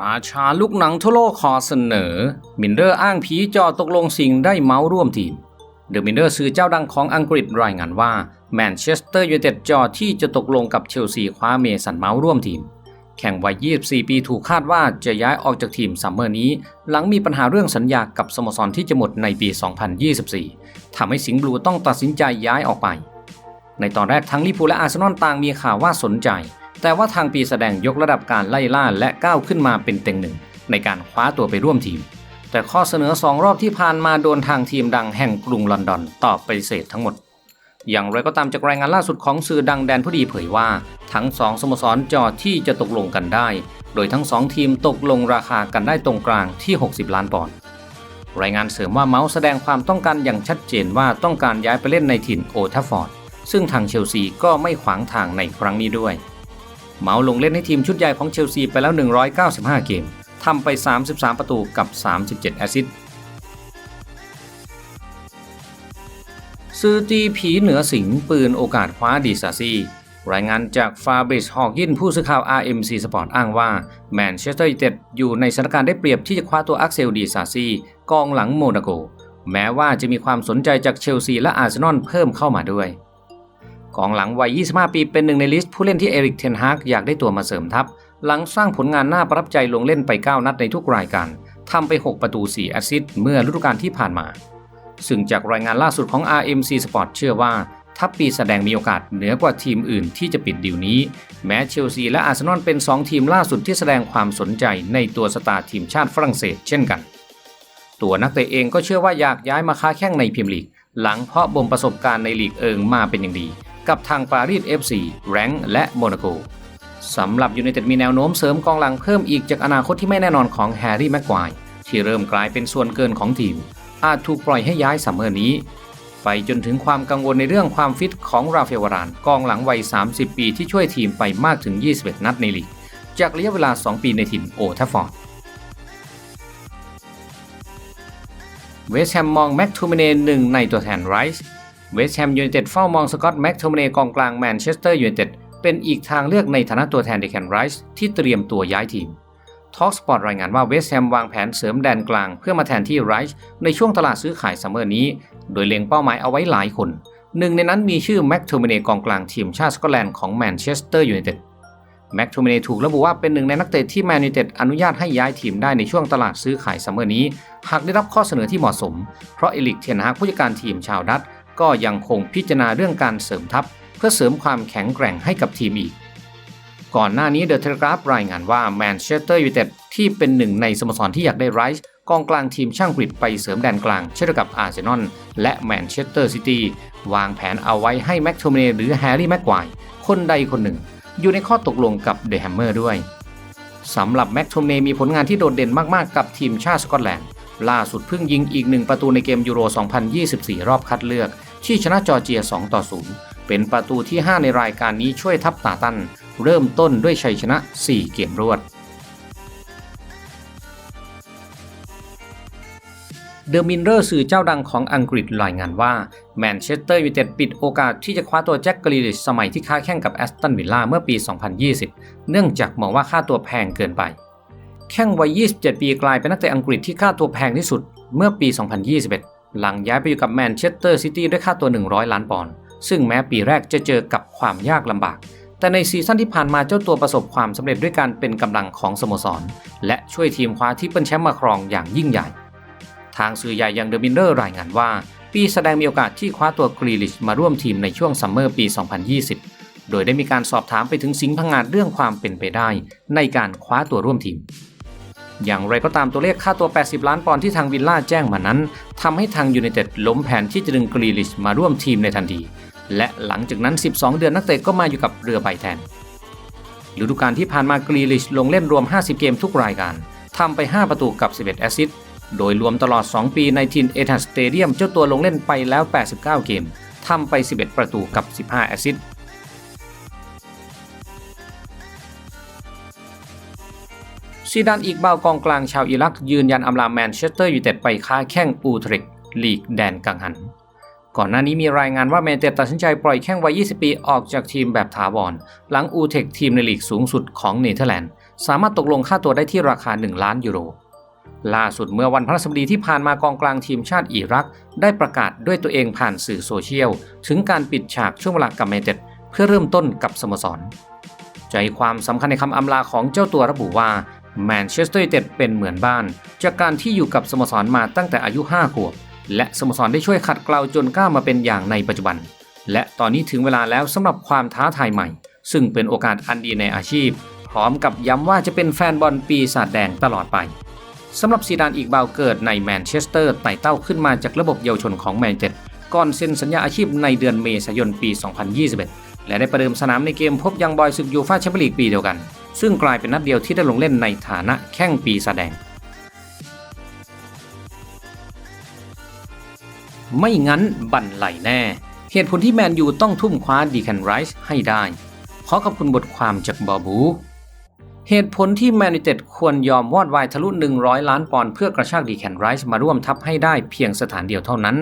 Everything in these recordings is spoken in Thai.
ราชาลูกหนังทั่วโลกขอเสนอ มินเดอร์อ้างผีจอตกลงสิ่งได้เมาส์ร่วมทีมเดอะมินเดอร์สื่อเจ้าดังของอังกฤษรายงานว่าแมนเชสเตอร์ยูไนเต็ดจอที่จะตกลงกับเชลซีคว้าเมสันเมาส์ร่วมทีม แข่งวัย 24 ปีถูกคาดว่าจะย้ายออกจากทีมซัมเมอร์นี้ หลังมีปัญหาเรื่องสัญญากับสโมสรที่จะหมดในปี 2024 ทำให้สิงห์บลูต้องตัดสินใจย้ายออกไป ในตอนแรกทั้งลิเวอร์พูและอาร์เซนอลต่างมีข่าวว่าสนใจ แต่ว่าทางปีแสดงยกระดับการไล่ล่าและก้าวขึ้นมาเป็นเต็งหนึ่งในการคว้าตัวไปร่วมทีม แต่ข้อเสนอ2รอบที่ผ่านมาโดนทางทีมดังแห่งกรุงลอนดอนตอบปฏิเสธทั้งหมด อย่างไรก็ตามจากรายงานล่าสุดของสื่อดังแดนผู้ดีเผยว่า ทั้งสองสโมสรจอที่จะตกลงกันได้ โดยทั้งสองทีมตกลงราคากันได้ตรงกลางที่ 60 ล้านปอนด์รายงานเสริมว่าเมาส์แสดงความต้องการอย่างชัดเจนว่าต้องการย้ายไปเล่นในถิ่นโอทัฟฟอร์ดซึ่งทางเชลซีก็ไม่ขวางทางในครั้งนี้ด้วย เมาลงเล่นให้ทีมชุดใหญ่ของเชลซีไปแล้ว 195 เกม ทำไป 33 ประตูกับ 37 แอสซิสต์ซือตีผีเหนือสิงปืนโอกาสคว้าดีซาซีรายงานจากฟาบริสฮอกกินผู้สื่อข่าว RMC Sport อ้างว่า แมนเชสเตอร์ยูไนเต็ดอยู่ในสถานการณ์ได้เปรียบที่จะคว้าตัวอักเซลดีซาซีกองหลังโมนาโก แม้ว่าจะมีความสนใจจากเชลซีและอาร์เซนอลเพิ่มเข้ามาด้วย กองหลังวัย 25 ปีเป็นหนึ่งในลิสต์ผู้เล่นที่เอริกเทนฮากอยากได้ตัวมาเสริมทัพ หลังสร้างผลงานน่าประทับใจลงเล่นไป 9 นัดในทุกรายการทำไป 6 ประตู 4 แอสซิสต์เมื่อฤดูกาลที่ผ่านมา ซึ่งจากรายงานล่าสุดของ RMC Sport เชื่อว่าทัพปีแสดงมีโอกาสเหนือกว่าทีมอื่นที่จะปิดดีลนี้ แม้เชลซีและอาร์เซนอลเป็น 2 ทีมล่าสุดที่แสดงความสนใจในตัวสตาร์ทีมชาติฝรั่งเศสเช่นกัน ตัวนักเตะเองก็เชื่อว่าอยากย้ายมาค้าแข่งในพรีเมียร์ลีก หลังเพาะบ่มประสบการณ์ในลีกเอิงมาเป็นอย่างดี กับทางปารีส FC แรงค์และโมนาโกสำหรับยูไนเต็ดมีแนวโน้มเสริมกองหลังเพิ่มอีกจากอนาคตที่ไม่แน่นอนของแฮร์รี่แม็กควายที่เริ่มกลายเป็นส่วนเกินของทีม อาจถูกปล่อยให้ย้ายซัมเมอร์นี้ ไปจนถึงความกังวลในเรื่องความฟิตของราเอลวารานกองหลังวัย 30 ปีที่ช่วยทีมไปมากถึง 21 นัดในลีกจากระยะเวลา 2 ปีในถิ่นโอทัฟฟอร์ดเวสแฮมมองแม็กทูเมเน่หนึ่งในตัวแทนไรส์ เวสต์แฮมยูไนเต็ดเฝ้ามองสกอตแม็กโทมเน่กองกลางแมนเชสเตอร์ยูไนเต็ดเป็นอีกทางเลือกในฐานะตัวแทนเดแคนไรส์ที่เตรียมตัวย้ายทีมทอกสปอร์ตรายงานว่าเวสต์แฮมวางแผนเสริมแดนกลางเพื่อมาแทนที่ไรส์ในช่วงตลาดซื้อขายซัมเมอร์นี้ โดยเล็งเป้าหมายเอาไว้หลายคน หนึ่งในนั้นมีชื่อแม็กโทมเน่กองกลางทีมชาติสกอตแลนด์ของแมนเชสเตอร์ยูไนเต็ดแม็กโทมเน่ถูกระบุว่าเป็นหนึ่งในนักเตะที่แมนยูไนเต็ดอนุญาตให้ย้ายทีมได้ในช่วงตลาดซื้อขายซัมเมอร์นี้ หากได้รับข้อเสนอที่เหมาะสม เพราะเอลิกเทนฮากผู้จัดการทีมชาวดัต ก็ยังคงพิจารณาเรื่องการเสริมทัพ เพื่อเสริมความแข็งแกร่งให้กับทีมอีก ก่อนหน้านี้เดอะเทเลกราฟรายงานว่าแมนเชสเตอร์ยูไนเต็ดที่เป็นหนึ่งในสโมสรที่อยากได้ไรส์กองกลางทีมช่างกรีดไปเสริมแดนกลาง เช่นกับอาร์เซนอลและแมนเชสเตอร์ซิตี้วางแผนเอาไว้ให้แม็กโทเมเนหรือแฮร์รี่แม็กควคนใดคนหนึ่ง อยู่ในข้อตกลงกับเดอะแฮมเมอร์ด้วยสำหรับแม็กโทเมเนมีผลงานที่โดดเด่นมากๆ กับทีมชาติสกอตแลนด์ล่าสุดเพิ่งยิงอีกหนึ่งประตูในเกมยูโร 2024 รอบคัดเลือก ที่ชนะจอร์เจีย 2 ต่อ 0 เป็นประตูที่ 5 ในรายการนี้ช่วยทัพตาตัน เริ่มต้นด้วยชัยชนะ 4 เกมรวด เดอะมินเรอร์สื่อเจ้าดังของอังกฤษรายงานว่าแมนเชสเตอร์ยูไนเต็ดปิดโอกาสที่จะคว้าตัวแจ็คกรีลิชสมัยที่ค้าแข่งกับแอสตันวิลล่าเมื่อปี 2020 เนื่องจากมองว่าค่าตัวแพงเกินไป แข้งวัย 27 ปีกลายเป็นนักเตะอังกฤษที่ค่าตัวแพงที่สุดเมื่อปี 2021 หลังย้ายไปอยู่กับแมนเชสเตอร์ซิตี้ด้วยค่าตัว 100 ล้านปอนด์ซึ่งแม้ปีแรกจะเจอกับความยากลำบาก แต่ในซีซั่นที่ผ่านมาเจ้าตัวประสบความสำเร็จด้วยการเป็นกำลังของสโมสร และช่วยทีมคว้าที่เป็นแชมป์มาครองอย่างยิ่งใหญ่ ทางสื่อใหญ่อย่างเดอะมินเนอร์รายงานว่า ปีแสดงมีโอกาสที่คว้าตัวกรีลิชมาร่วมทีมในช่วงซัมเมอร์ปี 2020 โดยได้มีการสอบถามไปถึงสิงห์พังงาดเรื่องความเป็นไปได้ ในการคว้าตัวร่วมทีม อย่างไรก็ตามตัวเลขค่าตัว 80 ล้านปอนด์ที่ทางวิลล่าแจ้งมานั้นทำให้ทางยูไนเต็ดล้มแผนที่จะดึงกรีลิชมาร่วมทีมในทันที และหลังจากนั้น 12 เดือนนักเตะก็มาอยู่กับเรือใบแทนฤดูกาลที่ผ่านมากรีลิชลงเล่นรวม 50 เกมทุกรายการทำไป 5 ประตูกับ 11 แอสซิสต์ โดยรวมตลอด 2 ปีในทีมเอทันสเตเดียมเจ้าตัวลงเล่นไปแล้ว 89 เกม ทำไป 11 ประตูกับ 15 แอสซิสต์ ซีดานอีกเบากองกลางชาวอิรักยืนยันอำลาแมนเชสเตอร์ยูไนเต็ดไปค้าแข้งอูเทริกลีกแดนกังหัน ก่อนหน้านี้มีรายงานว่าแมนเชสเตอร์ตัดสินใจปล่อยแข้งวัย 20 ปีออกจากทีมแบบถาวร หลังอูเทคทีมในลีกสูงสุดของเนเธอร์แลนด์ สามารถตกลงค่าตัวได้ที่ราคา 1 ล้านยูโรล่าสุดเมื่อวันพฤหัสบดีที่ผ่านมากองกลางทีมชาติอิรัก ได้ประกาศด้วยตัวเองผ่านสื่อโซเชียล ถึงการปิดฉากช่วงเวลากับเมเต็ดเพื่อเริ่มต้นกับสโมสร ใจความสำคัญในคำอำลาของเจ้าตัวระบุว่า แมนเชสเตอร์ยูไนเต็ดเป็นเหมือนบ้าน จากการที่อยู่กับสโมสรมาตั้งแต่อายุ 5 ขวบ และสโมสรได้ช่วยขัดเกลาจนก้าวมาเป็นอย่างในปัจจุบัน และตอนนี้ถึงเวลาแล้วสำหรับความท้าทายใหม่ ซึ่งเป็นโอกาสอันดีในอาชีพ พร้อมกับย้ำว่าจะเป็นแฟนบอลปีศาจแดงตลอดไปสำหรับซีดานอีกบาวเกิดในแมนเชสเตอร์ไต่เต้าขึ้นมาจากระบบเยาวชนของแมนเชสเตอร์ก่อนเซ็นสัญญาอาชีพในเดือนเมษายนปี 2021 และได้ประเดิมสนามในเกมพบยังบอยซึกยูฟาแชมเปี้ยนลีกปีเดียวกัน ซึ่งกลายเป็นนัดเดียวที่ได้ลงเล่นในฐานะแข้งปีศาจแดง ไม่งั้นบั่นไหลแน่ เหตุผลที่แมนยูต้องทุ่มคว้าดีแคนไรส์ให้ได้ ขอขอบคุณบทความจากบอบู เหตุผลที่แมนยูเต็ดควรยอมวอดวายทะลุ 100 ล้านปอนด์เพื่อกระชากดีแคนไรส์มาร่วมทัพให้ได้เพียงสถานเดียวเท่านั้น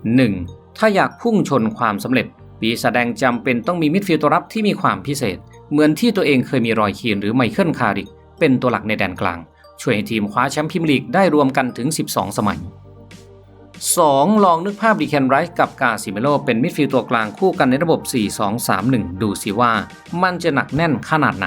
1. ถ้าอยากพุ่งชนความสำเร็จปีแสดงจำเป็นต้องมีมิดฟิลด์ตัวรับที่มีความพิเศษ เหมือนที่ตัวเองเคยมีรอยคีนหรือไมเคิลคาริก เป็นตัวหลักในแดนกลาง ช่วยให้ทีมคว้าแชมป์พรีเมียร์ลีกได้รวมกันถึง 12 สมัย 2. ลองนึกภาพดีแคนไรส์กับกาซิเมโลเป็นมิดฟิลด์ตัวกลางคู่กันในระบบ 4-2-3-1 ดูสิว่ามันจะหนักแน่นขนาดไหน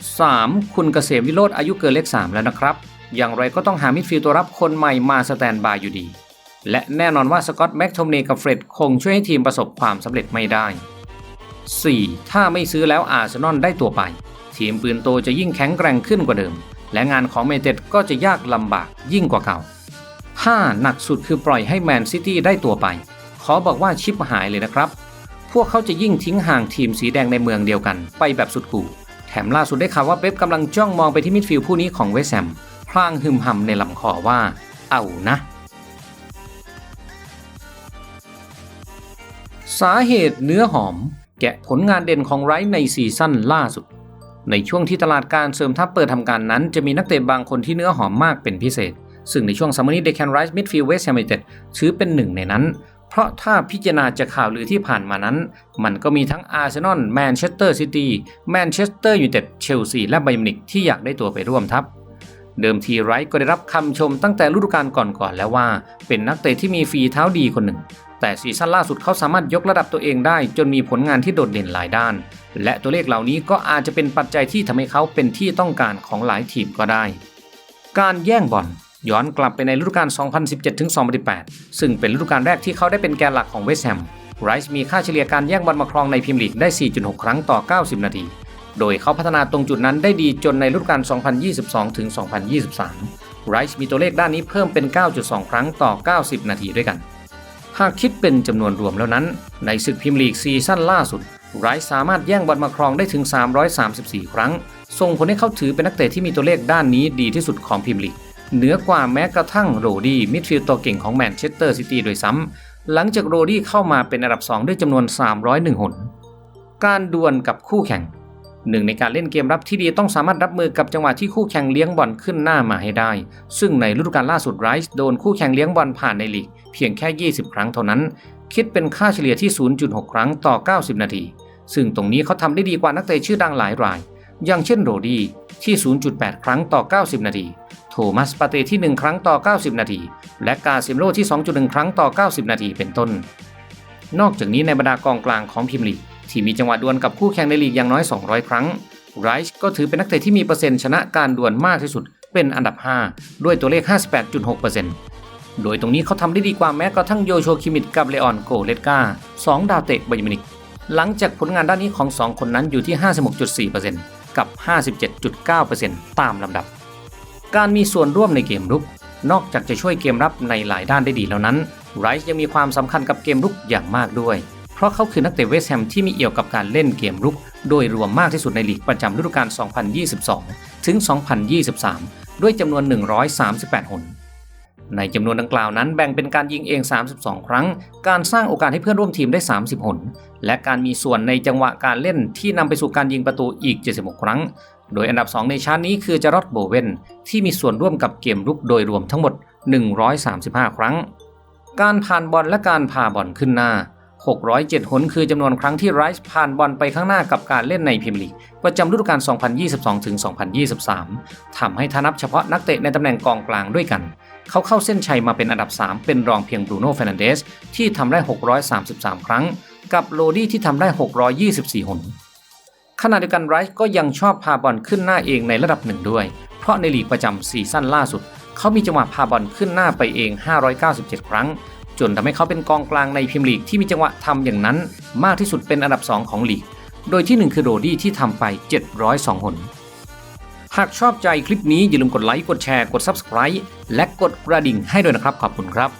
3. คุณเกษมวิโรธอายุเกินเลข 3 แล้วนะครับ อย่างไรก็ต้องหามิดฟิลด์ตัวรับคนใหม่มาสแตนบายอยู่ดี และแน่นอนว่าสกอตต์แม็กโทมเนกับเฟร็ดคงช่วยให้ทีมประสบความสำเร็จไม่ได้ 4. ถ้าไม่ซื้อแล้วอาร์เซนอลได้ตัวไป ทีมปืนโตจะยิ่งแข็งแกร่งขึ้นกว่าเดิม และงานของเมเต็ดก็จะยากลำบากยิ่งกว่าเก่า 5. หนักสุดคือปล่อยให้แมนซิตี้ได้ตัวไป ขอบอกว่าชิปหายเลยนะครับ พวกเขาจะยิ่งทิ้งห่างทีมสีแดงในเมืองเดียวกัน ไปแบบสุดกู่แถมล่าสุดได้ข่าวว่าเป๊ปกำลังจ้องมองไปที่มิดฟิลด์ผู้นี้ของเวสแฮมพลางหึมหำในลำคอว่า เอานะสาเหตุเนื้อหอม แกะผลงานเด่นของไรท์ในซีซั่นล่าสุด ในช่วงที่ตลาดการเสริมทัพเปิดทำการนั้น จะมีนักเตะบางคนที่เนื้อหอมมากเป็นพิเศษ ซึ่งในช่วงซัมเมอร์นี้เดคแคนไรส์มิดฟิลด์เวสต์แฮมยูไนเต็ดถือเป็นหนึ่งในนั้น เพราะถ้าพิจารณาจากข่าวลือที่ผ่านมานั้น มันก็มีทั้งอาร์เซนอลแมนเชสเตอร์ซิตี้แมนเชสเตอร์ยูไนเต็ดเชลซีและไบรมินิกที่อยากได้ตัวไปร่วมทัพเดิมทีไรท์ก็ได้รับคำชมตั้งแต่ฤดูกาลก่อนๆแล้วว่า เป็นนักเตะที่มีฝีเท้าดีคนหนึ่ง แต่ซีซั่นล่าสุดเขาสามารถยกระดับตัวเองได้ จนมีผลงานที่โดดเด่นหลายด้าน และตัวเลขเหล่านี้ก็อาจจะเป็นปัจจัยที่ทำให้เขาเป็นที่ต้องการของหลายทีมก็ได้ การแย่งบอลย้อนกลับไปในฤดูกาล 2017-2018 ซึ่งเป็นฤดูกาลแรกที่เขาได้เป็นแกนหลักของเวสแฮมไรส์มีค่าเฉลี่ยการแย่งบอลมาครองในพรีเมียร์ลีกได้ 4.6 ครั้งต่อ 90 นาที โดยเขาพัฒนาตรงจุดนั้นได้ดีจนในฤดูกาล 2022-2023 ไรส์มีตัวเลขด้านนี้เพิ่มเป็น 9.2 ครั้งต่อ 90 นาทีด้วยกัน หากคิดเป็นจำนวนรวมแล้วนั้น ในศึกพรีเมียร์ลีกซีซั่นล่าสุดไรส์สามารถแย่งบอลมาครองได้ถึง 334 ครั้ง ส่งผลให้เขาถือเป็นนักเตะที่มีตัวเลขด้านนี้ดีที่สุดของพรีเมียร์ลีก เหนือกว่าแม้กระทั่งโรดี้มิดฟิลด์ตัวเก่งของแมนเชสเตอร์ซิตี้โดยซ้ำ หลังจากโรดี้เข้ามาเป็นอันดับ 2 ด้วยจำนวน 301 หน การดวลกับคู่แข่ง หนึ่งในการเล่นเกมรับที่ดีต้องสามารถรับมือกับจังหวะที่คู่แข่งเลี้ยงบอลขึ้นหน้ามาให้ได้ ซึ่งในฤดูกาลล่าสุดไรส์โดนคู่แข่งเลี้ยงบอลผ่านในลีก เพียงแค่ 20 ครั้งเท่านั้น คิดเป็นค่าเฉลี่ยที่ 0.6 ครั้งต่อ 90 นาที ซึ่งตรงนี้เขาทำได้ดีกว่านักเตะชื่อดังหลายราย อย่างเช่นโรดีที่ 0.8 ครั้งต่อ 90 นาที โทมัสปาเตที่ 1 ครั้งต่อ 90 นาที และกาซิมโลที่ 2.1 ครั้งต่อ 90 นาที เป็นต้น นอกจากนี้ในบรรดากองกลางของพรีเมียร์ลีก ที่มีจังหวะดวลกับคู่แข่งในลีกอย่างน้อย 200 ครั้งไรส์ก็ถือเป็นนักเตะที่มีเปอร์เซ็นต์ชนะการดวลมากที่สุด เป็นอันดับ 5 ด้วยตัวเลข 58.6%โดยตรงนี้เขาทำได้ดีกว่าแม้กระทั่งโยโชคิมิดกับเลออนโกเลตกา2ดาวเตะไบยมินิกหลังจากผลงานด้านนี้ของ 2 คนนั้นอยู่ที่ 56.4%กับ 57.9%ตามลำดับ การมีส่วนร่วมในเกมรุก นอกจากจะช่วยเกมรับในหลายด้านได้ดีแล้วนั้นไรส์ยังมีความสำคัญกับเกมรุกอย่างมากด้วย เพราะเขาคือนักเตะเวสต์แฮมที่มีเอี่ยวกับการเล่นเกมรุก โดยรวมมากที่สุดในลีกประจำฤดูกาล 2022 ถึง 2023 ด้วยจำนวน 138 หน ในจำนวนดังกล่าวนั้นแบ่งเป็นการยิงเอง 32 ครั้ง การสร้างโอกาสให้เพื่อนร่วมทีมได้ 30 หน และการมีส่วนในจังหวะการเล่นที่นำไปสู่การยิงประตูอีก 76 ครั้ง โดยอันดับ 2 ในชาร์ตนี้คือจารอดโบเวนที่มีส่วนร่วมกับเกมรุกโดยรวมทั้งหมด 135 ครั้ง การผ่านบอลและการพาบอลขึ้นหน้า 607 หนคือจำนวนครั้งที่ไรส์ผ่านบอลไปข้างหน้ากับการเล่นในพรีเมียร์ลีกประจำฤดูกาล 2022-2023 ทำให้ถ้านับเฉพาะนักเตะในตำแหน่งกองกลางด้วยกัน เขาเข้าเส้นชัยมาเป็นอันดับ 3 เป็นรองเพียงบรูโน่เฟรนันเดสที่ทำได้ 633 ครั้ง กับโรดี้ที่ทำได้ 624 หน ขณะเดียวกันไรส์ก็ยังชอบพาบอลขึ้นหน้าเองในระดับหนึ่งด้วย เพราะในลีกประจำซีซั่นล่าสุด เขามีจังหวะพาบอลขึ้นหน้าไปเอง 597 ครั้ง จนทำให้เขาเป็นกองกลางในพิมลีกที่มีจังหวะทำอย่างนั้น มากที่สุดเป็นอันดับ 2 ของลีก โดยที่ 1 คือโรดี้ที่ทำไป 702 หน หากชอบใจคลิปนี้อย่าลืมกดไลค์ กดแชร์ กด Subscribe และกดกระดิ่งให้ด้วยนะครับ ขอบคุณครับ